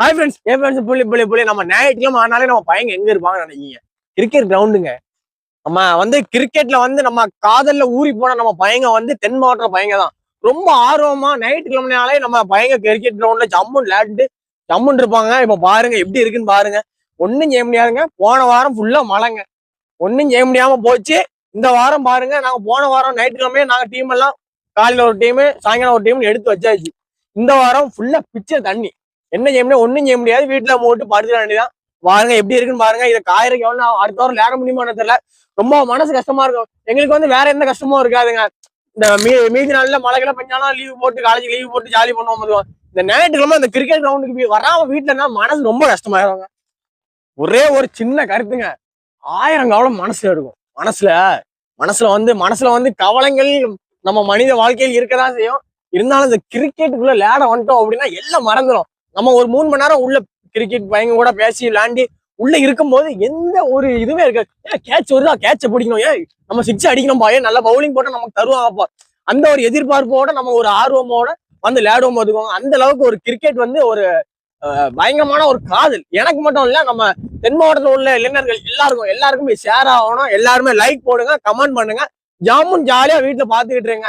Hi friends ஏ friends புள்ளி புள்ளி புள்ளி. நம்ம ஞாயிற்றுக்கிழமை ஆனாலே நம்ம பையங்க எங்க இருப்பாங்கன்னு நினைக்கீங்க கிரிக்கெட் கிரவுண்டுங்க நம்ம வந்து கிரிக்கெட்ல வந்து நம்ம காதல்ல ஊறி போன நம்ம பையங்க வந்து தென் மாவட்ட பையங்க தான். ரொம்ப ஆர்வமா ஞாயிற்றுக்கிழமைனாலே நம்ம பையங்க கிரிக்கெட் கிரவுண்ட்ல ஜம்முன்னு விளையாண்டு ஜம்முன்னு இருப்பாங்க. இப்ப பாருங்க எப்படி இருக்குன்னு பாருங்க. ஒண்ணும் செய்ய முடியாதுங்க. போன வாரம் ஃபுல்லா மழைங்க. ஒன்றும் செய்ய முடியாம போச்சு. இந்த வாரம் பாருங்க நாங்க போன வாரம் ஞாயிற்றுக்கிழமையே நாங்க டீம் எல்லாம் காலையில ஒரு டீம் சாயங்காலம் ஒரு டீம் எடுத்து வச்சாச்சு. இந்த வாரம் ஃபுல்லா பிச்சை தண்ணி. என்ன செய்ய முடியாது ஒன்றும் செய்ய முடியாது. வீட்டில் போட்டு படுத்துட வேண்டியதான் பாருங்க எப்படி இருக்குன்னு பாருங்க. இதை காயறக்கு எவ்வளோ அடுத்த வாரம் விளையாட முடியுமான்னு தெரியல. ரொம்ப மனசு கஷ்டமா இருக்கும். எங்களுக்கு வந்து வேற எந்த கஷ்டமும் இருக்காதுங்க. இந்த மீ மீதி நாள்ல மழைகளை பெஞ்சாலும் லீவ் போட்டு காலேஜ் லீவ் போட்டு ஜாலி பண்ணுவோம் போதுவோம் இந்த ஞாயிற்றுக்கிழமை இந்த கிரிக்கெட் கிரவுண்டுக்கு போய் வராம வீட்டுல மனசு ரொம்ப கஷ்டமாயிருவாங்க ஒரே ஒரு சின்ன கருத்துங்க. ஆயிரம் கவலை மனசுல இருக்கும். மனசுல மனசுல வந்து மனசுல வந்து கவலைகள் நம்ம மனித வாழ்க்கையில் இருக்கதான் செய்யும். இருந்தாலும் இந்த கிரிக்கெட்டுக்குள்ள லேட வந்துட்டோம் அப்படின்னா எல்லாம் மறந்துடும் நம்ம ஒரு மூணு மணி நேரம் உள்ள கிரிக்கெட் பையங்க கூட பேசி விளாண்டி உள்ள இருக்கும்போது எந்த ஒரு இதுவே இருக்காது. ஏன் கேட்ச் வருதா? கேட்ச பிடிக்கணும். ஏன் நம்ம சிக்ஸ் அடிக்கணும் ஏன் நல்ல பவுலிங் போட்டா நமக்கு தருவாங்கப்பா அந்த ஒரு எதிர்பார்ப்போட நம்ம ஒரு ஆர்வமோட வந்து விளையாடுவோம் பார்த்துக்கோங்க அந்த அளவுக்கு ஒரு கிரிக்கெட் வந்து ஒரு அஹ், பயங்கரமான ஒரு காதல். எனக்கு மட்டும் இல்ல நம்ம தென் மாவட்டத்தில் உள்ள இளைஞர்கள் எல்லாருக்கும் எல்லாருக்குமே ஷேர் ஆகணும். எல்லாருமே லைக் போடுங்க கமெண்ட் பண்ணுங்க. ஜாமுன் ஜாலியா வீட்டுல பாத்துக்கிட்டு இருங்க.